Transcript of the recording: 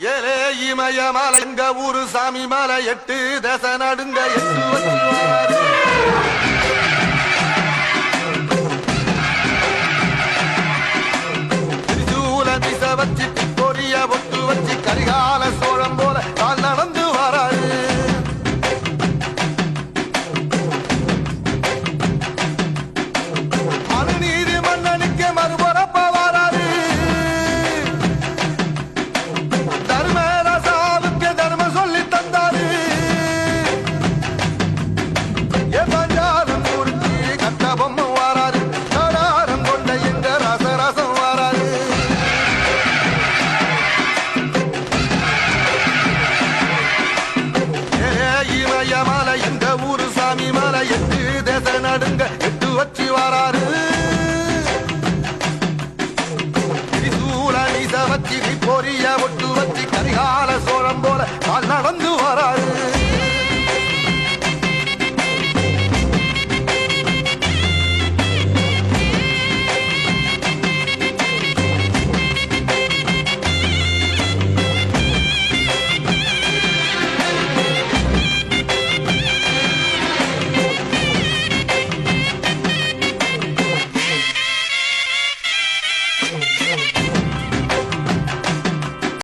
ஏலே இமய மலை எங்க ஊரு சாமி மலை எட்டு தச நடுங்க எட்டு வச்சு வாராரு. வச்சு பொரிய ஒட்டு வச்சு கரிகால நடுங்க எட்டு வச்சு வராரு. திரிசூல நீச வச்சு பொரிய ஒட்டு வச்சு கரிகால சோ